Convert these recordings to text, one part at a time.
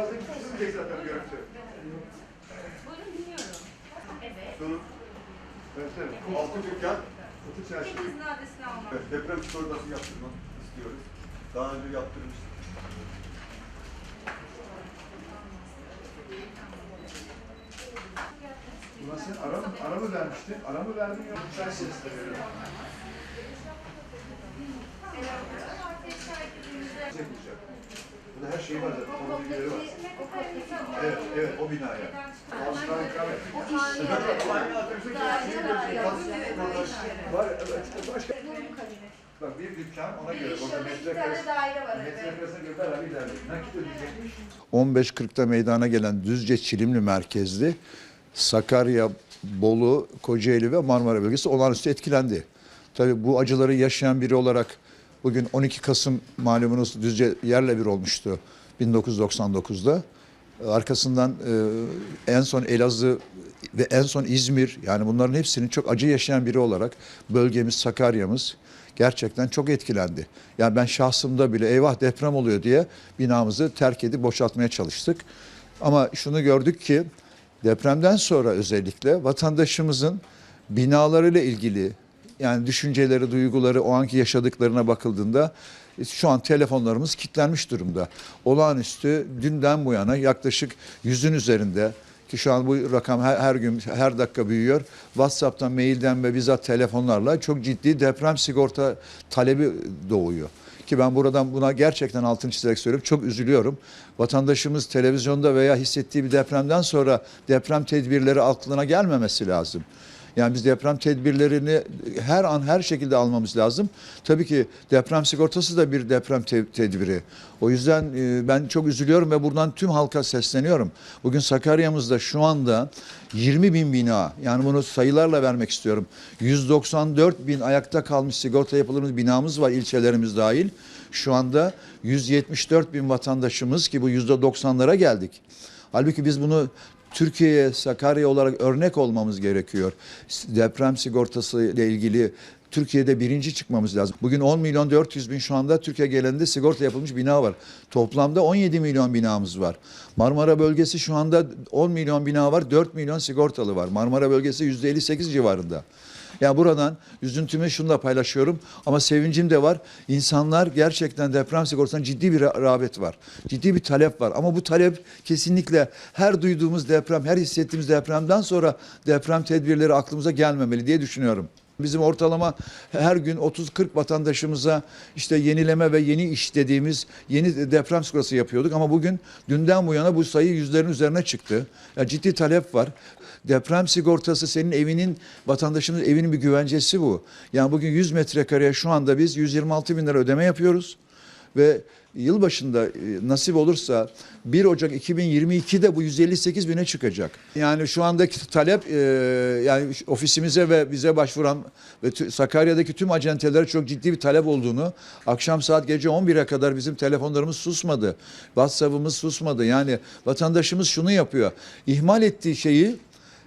fazla gitmeyecek zaten görüntü. Buyurun dinliyorum. Evet. Sonu. Evet, evet. Altı dükkan, kutu çarşı. Hepinizin adresini almak. Evet, deprem sigortası yaptırmak istiyoruz. Daha önce yaptırmıştık. Sen ara ara mı vermiştin? Ara mı verdin yok? Sen sesle veriyorum. Çekileceğim. Burada her şey var zaten. Onun bilgileri var. Evet, evet o binaya. Var, evet, başka. Bak bir dükkan ona göre. Orada metrekaresi. Metrekaresi göre beraber ilerleyin. Nakit ödeyecekmiş. 15.40'da meydana gelen Düzce Çilimli merkezli Sakarya, Bolu, Kocaeli ve Marmara bölgesi olağanüstü etkilendi. Tabii bu acıları yaşayan biri olarak bugün 12 Kasım malumunuz Düzce yerle bir olmuştu 1999'da. Arkasından e, en son Elazığ ve en son İzmir yani bunların hepsinin çok acı yaşayan biri olarak bölgemiz Sakarya'mız gerçekten çok etkilendi. Yani ben şahsımda bile eyvah deprem oluyor diye binamızı terk edip boşaltmaya çalıştık. Ama şunu gördük ki depremden sonra özellikle vatandaşımızın binalarıyla ilgili yani düşünceleri, duyguları, o anki yaşadıklarına bakıldığında şu an telefonlarımız kilitlenmiş durumda. Olağanüstü dünden bu yana yaklaşık yüzün üzerinde ki şu an bu rakam her, her gün her dakika büyüyor. WhatsApp'tan, mailden ve bizzat telefonlarla çok ciddi deprem sigorta talebi doğuyor. Ki ben buradan buna gerçekten altını çizerek söylüyorum. Çok üzülüyorum. Vatandaşımız televizyonda veya hissettiği bir depremden sonra deprem tedbirleri aklına gelmemesi lazım. Yani biz deprem tedbirlerini her an her şekilde almamız lazım. Tabii ki deprem sigortası da bir deprem te- tedbiri. O yüzden e, ben çok üzülüyorum ve buradan tüm halka sesleniyorum. Bugün Sakarya'mızda şu anda 20 bin bina yani bunu sayılarla vermek istiyorum. 194 bin ayakta kalmış sigorta yapılarımız binamız var ilçelerimiz dahil. Şu anda 174 bin vatandaşımız ki bu %90'lara geldik. Halbuki biz bunu Türkiye'ye Sakarya olarak örnek olmamız gerekiyor. Deprem sigortası ile ilgili Türkiye'de birinci çıkmamız lazım. Bugün 10 milyon 400 bin şu anda Türkiye genelinde sigorta yapılmış bina var. Toplamda 17 milyon binamız var. Marmara bölgesi şu anda 10 milyon bina var, 4 milyon sigortalı var. Marmara bölgesi %58 civarında. Yani buradan üzüntümü şunla paylaşıyorum ama sevincim de var. İnsanlar gerçekten deprem sigortasına ciddi bir rağbet var. Ciddi bir talep var ama bu talep kesinlikle her duyduğumuz deprem, her hissettiğimiz depremden sonra deprem tedbirleri aklımıza gelmemeli diye düşünüyorum. Bizim ortalama her gün 30-40 vatandaşımıza işte yenileme ve yeni iş dediğimiz yeni deprem sigortası yapıyorduk. Ama bugün dünden bu yana bu sayı yüzlerin üzerine çıktı. Yani ciddi talep var. Deprem sigortası senin evinin, vatandaşının evinin bir güvencesi bu. Yani bugün 100 metrekareye şu anda biz 126 bin lira ödeme yapıyoruz. Ve yılbaşında e, nasip olursa 1 Ocak 2022'de bu 158 bine çıkacak. Yani şu andaki talep e, yani ofisimize ve bize başvuran ve Sakarya'daki tüm acentelere çok ciddi bir talep olduğunu akşam saat gece 11'e kadar bizim telefonlarımız susmadı. WhatsApp'ımız susmadı. Yani vatandaşımız şunu yapıyor. İhmal ettiği şeyi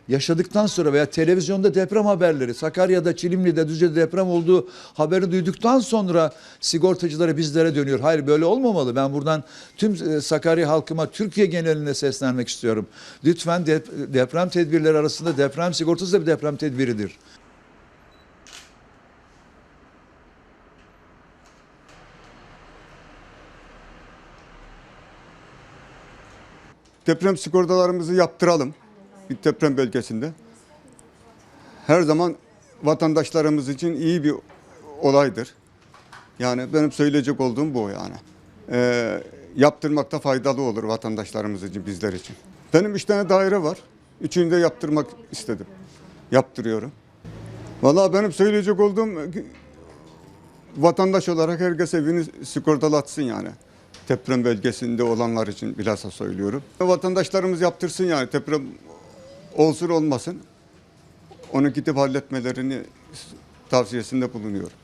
yaşadıktan sonra veya televizyonda deprem haberleri, Sakarya'da, Çilimli'de, Düzce'de deprem olduğu haberi duyduktan sonra sigortacılara bizlere dönüyor. Hayır böyle olmamalı. Ben buradan tüm e, Sakarya halkıma, Türkiye geneline seslenmek istiyorum. Lütfen dep- deprem tedbirleri arasında deprem sigortası da bir deprem tedbiridir. deprem sigortalarımızı yaptıralım deprem bölgesinde. Her zaman vatandaşlarımız için iyi bir olaydır. Yani benim söyleyecek olduğum bu yani. Ee, yaptırmakta faydalı olur vatandaşlarımız için, bizler için. Benim üç tane daire var. Üçünü de yaptırmak istedim. Yaptırıyorum. Vallahi benim söyleyecek olduğum vatandaş olarak herkes evini sigortalatsın yani. Deprem bölgesinde olanlar için bilhassa söylüyorum. Vatandaşlarımız yaptırsın yani deprem olsun olmasın. Onu gidip halletmelerini tavsiyesinde bulunuyorum.